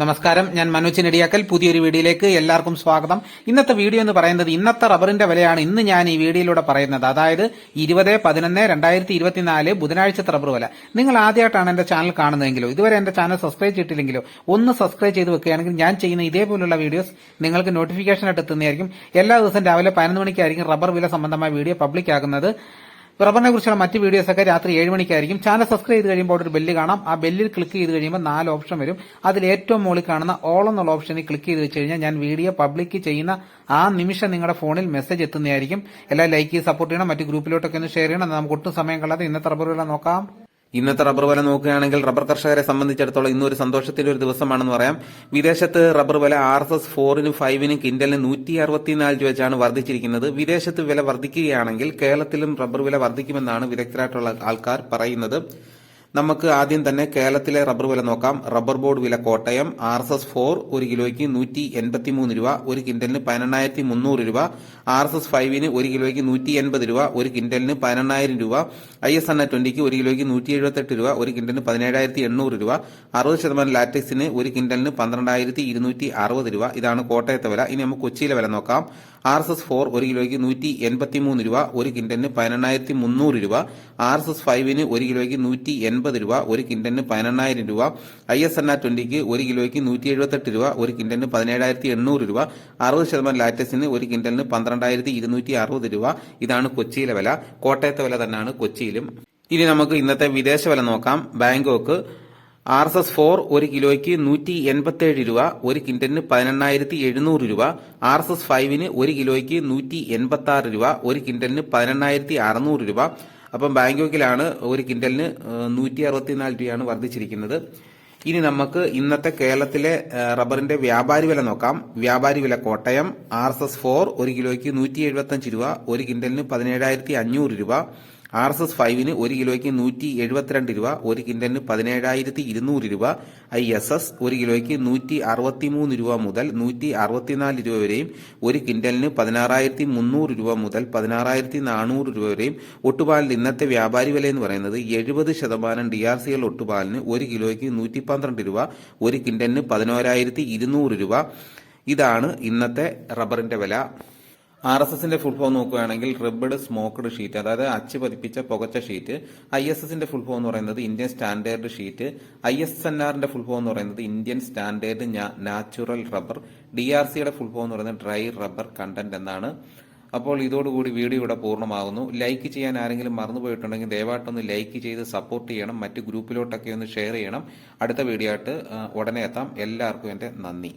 നമസ്കാരം. ഞാൻ മനോജ് നെടിയാക്കൽ. പുതിയൊരു വീഡിയോയിലേക്ക് എല്ലാവർക്കും സ്വാഗതം. ഇന്നത്തെ വീഡിയോ എന്ന് പറയുന്നത് ഇന്നത്തെ റബ്ബറിന്റെ വിലയാണ് ഇന്ന് ഞാൻ ഈ വീഡിയോയിലൂടെ പറയുന്നത്. അതായത് ഇരുപത് പതിനൊന്ന് രണ്ടായിരത്തി ഇരുപത്തിനാല് ബുധനാഴ്ചത്തെ റബ്ബർ വില. നിങ്ങൾ ആദ്യമായിട്ടാണ് എന്റെ ചാനൽ കാണുന്നതെങ്കിലോ ഇതുവരെ എന്റെ ചാനൽ സബ്സ്ക്രൈബ് ചെയ്തിട്ടില്ലെങ്കിലോ ഒന്ന് സബ്സ്ക്രൈബ് ചെയ്ത് വെക്കുകയാണെങ്കിൽ ഞാൻ ചെയ്യുന്ന ഇതേപോലുള്ള വീഡിയോസ് നിങ്ങൾക്ക് നോട്ടിഫിക്കേഷൻ ആയിട്ട് എത്തുന്നതായിരിക്കും. എല്ലാ ദിവസവും രാവിലെ പതിനൊന്ന് മണിക്കായിരിക്കും റബ്ബർ വില സംബന്ധമായ വീഡിയോ പബ്ലിക് ആകുന്നത്. റബ്ബറിനെ കുറിച്ചുള്ള മറ്റ് വീഡിയോസ് ഒക്കെ രാത്രി ഏഴ് മണിക്കായിരിക്കും. ചാനൽ സബ്സ്ക്രൈബ് ചെയ്ത് കഴിയുമ്പോൾ ഒരു ബെല്ല് കാണാം. ആ ബെല്ലിൽ ക്ലിക്ക് ചെയ്ത് കഴിയുമ്പോൾ നാല് ഓപ്ഷൻ വരും. അതിൽ ഏറ്റവും മുകളിൽ കാണുന്ന ഓൾ എന്നുള്ള ഓപ്ഷനിൽ ക്ലിക്ക് ചെയ്ത് വെച്ച് കഴിഞ്ഞാൽ ഞാൻ വീഡിയോ പബ്ലിക് ചെയ്യുന്ന ആ നിമിഷം നിങ്ങളുടെ ഫോണിൽ മെസ്സേജ് എത്തുന്നതായിരിക്കും. എല്ലാം ലൈക്ക് ചെയ്ത് സപ്പോർട്ട് ചെയ്യണം. മറ്റ് ഗ്രൂപ്പിലോട്ടൊക്കെ ഒന്ന് ഷെയർ ചെയ്യണം. നമുക്ക് ഒട്ടും സമയം കളയാതെ ഇന്നത്തെ റബ്ബറുകളെ നോക്കാം. ഇന്നത്തെ റബ്ബർ വില നോക്കുകയാണെങ്കിൽ റബ്ബർ കർഷകരെ സംബന്ധിച്ചിടത്തോളം ഇന്നൊരു സന്തോഷത്തിന്റെ ഒരു ദിവസമാണെന്ന് പറയാം. വിദേശത്ത് റബ്ബർ വില ആർ എസ് എസ് ഫോറിനും ഫൈവിനും കിൻഡലിന് നൂറ്റി അറുപത്തിനാല് രൂപ വെച്ചാണ് വർദ്ധിച്ചിരിക്കുന്നത്. വിദേശത്ത് വില വർദ്ധിക്കുകയാണെങ്കിൽ കേരളത്തിലും റബ്ബർ വില വർദ്ധിക്കുമെന്നാണ് വിദഗ്ധരായിട്ടുള്ള ആൾക്കാർ പറയുന്നത്. നമുക്ക് ആദ്യം തന്നെ കേരളത്തിലെ റബ്ബർ വില നോക്കാം. റബ്ബർ ബോർഡ് വില Kottayam R S S four ഒരു കിലോയ്ക്ക് നൂറ്റി എൺപത്തി മൂന്ന് രൂപ ഒരു കിൻഡലിന് പതിനെണ്ണായിരത്തി മുന്നൂറ് രൂപ ആർ എസ് എസ് ഫൈവിന് ഒരു കിലോയ്ക്ക് നൂറ്റി എൺപത് രൂപ ഒരു കിൻഡലിന് പതിനെണ്ണായിരം രൂപ ഐ എസ് എൻ ട്വന്റിക്ക് ഒരു കിലോയ്ക്ക് നൂറ്റി എഴുപത്തെട്ട് രൂപ ഒരു കിൻഡലിന് പതിനേഴായിരത്തി എണ്ണൂറ് രൂപ അറുപത് ശതമാനം ലാറ്റക്സിന് ഒരു കിൻഡലിന് പന്ത്രണ്ടായിരത്തി ഇരുന്നൂറ്റി അറുപത് രൂപ. ഇതാണ് കോട്ടയത്തെ വില. ഇനി നമുക്ക് കൊച്ചിയിലെ വില നോക്കാം. ആർ എസ് എസ് ഫോർ ഒരു കിലോയ്ക്ക് നൂറ്റി എൺപത്തി മൂന്ന് രൂപ ഒരു കിൻഡലിന് പതിനെണ്ണായിരത്തി മുന്നൂറ് രൂപ. ആർ എസ് എസ് ഫൈവിന് ഒരു കിലോയ്ക്ക് നൂറ്റി എൺപത് രൂപ ഒരു കിൻഡലിന് പതിനെണ്ണായിരം രൂപ. ഐ എസ് എൻ ആർ ട്വന്റിക്ക് ഒരു കിലോയ്ക്ക് നൂറ്റി എഴുപത്തെട്ട് രൂപ ഒരു കിൻഡലിന് പതിനേഴായിരത്തി എണ്ണൂറ് രൂപ. അറുപത് ശതമാനം ലാറ്റസിന് ഒരു കിൻഡലിന് പന്ത്രണ്ടായിരത്തി ഇരുന്നൂറ്റി അറുപത് രൂപ. ഇതാണ് കൊച്ചിയിലെ വില. കോട്ടയത്തെ വില തന്നെയാണ് കൊച്ചിയിലും. ഇനി നമുക്ക് ഇന്നത്തെ വിദേശ വില നോക്കാം. Bangkok R S S four ഒരു കിലോയ്ക്ക് നൂറ്റി എൺപത്തേഴ് രൂപ ഒരു കിൻഡലിന് പതിനെണ്ണായിരത്തി എഴുന്നൂറ് രൂപ. ആർ എസ് എസ് ഫൈവിന് ഒരു കിലോയ്ക്ക് നൂറ്റി എൺപത്തി ആറ് രൂപ ഒരു കിൻഡലിന് പതിനെണ്ണായിരത്തി അറുന്നൂറ് രൂപ. അപ്പം ബാങ്കോക്കിലാണ് ഒരു കിൻഡലിന് നൂറ്റി അറുപത്തിനാല് രൂപയാണ് വർദ്ധിച്ചിരിക്കുന്നത്. ഇനി നമുക്ക് ഇന്നത്തെ കേരളത്തിലെ റബ്ബറിന്റെ വ്യാപാരി വില നോക്കാം. വ്യാപാരി വില Kottayam R S S four ഒരു കിലോയ്ക്ക് നൂറ്റി എഴുപത്തഞ്ച് രൂപ ഒരു കിൻഡലിന് പതിനേഴായിരത്തി അഞ്ഞൂറ് രൂപ. ആർ എസ് എസ് ഫൈവിന് ഒരു കിലോയ്ക്ക് നൂറ്റി എഴുപത്തിരണ്ട് രൂപ ഒരു കിൻഡലിന് പതിനേഴായിരത്തി ഇരുന്നൂറ് രൂപ ഐ എസ് എസ് ഒരു കിലോയ്ക്ക് നൂറ്റി അറുപത്തിമൂന്ന് രൂപ മുതൽ നൂറ്റി അറുപത്തിനാല് രൂപ വരെയും ഒരു കിൻഡലിന് പതിനാറായിരത്തി മുന്നൂറ് രൂപ മുതൽ പതിനാറായിരത്തി നാനൂറ് രൂപ വരെയും ഒട്ടുപാലിന്റെ ഇന്നത്തെ വ്യാപാരി വില എന്ന് പറയുന്നത് എഴുപത് ശതമാനം ഡി ആർ സി എൽ ഒട്ടുപാലിന് ഒരു കിലോയ്ക്ക് നൂറ്റി പന്ത്രണ്ട് രൂപ ഒരു കിൻഡലിന് പതിനോരായിരത്തി ഇരുന്നൂറ് രൂപ. ഇതാണ് ഇന്നത്തെ റബ്ബറിന്റെ വില. ആർ എസ് എസിന്റെ ഫുൾ ഫോം നോക്കുകയാണെങ്കിൽ റിബഡ് സ്മോക്ക്ഡ് ഷീറ്റ് അതായത് അച്ച് പതിപ്പിച്ച പുകച്ച ഷീറ്റ് ഐ എസ് എസിന്റെ ഫുൾ ഫോം എന്ന് പറയുന്നത് Indian standard sheet I S N ആറിന്റെ ഫുൾ ഫോം എന്ന് പറയുന്നത് Indian standard natural rubber D R സിയുടെ ഫുൾ ഫോം എന്ന് പറയുന്നത് ഡ്രൈ റബ്ബർ കണ്ടന്റ് എന്നാണ്. അപ്പോൾ ഇതോടുകൂടി വീഡിയോ ഇവിടെ പൂർണമാകുന്നു. ലൈക്ക് ചെയ്യാൻ ആരെങ്കിലും മറന്നുപോയിട്ടുണ്ടെങ്കിൽ ദയവായിട്ടൊന്ന് ലൈക്ക് ചെയ്ത് സപ്പോർട്ട് ചെയ്യണം. മറ്റ് ഗ്രൂപ്പിലോട്ടൊക്കെ ഒന്ന് ഷെയർ ചെയ്യണം. അടുത്ത വീഡിയോ ആയിട്ട് ഉടനെ എത്താം. എല്ലാവർക്കും എന്റെ നന്ദി.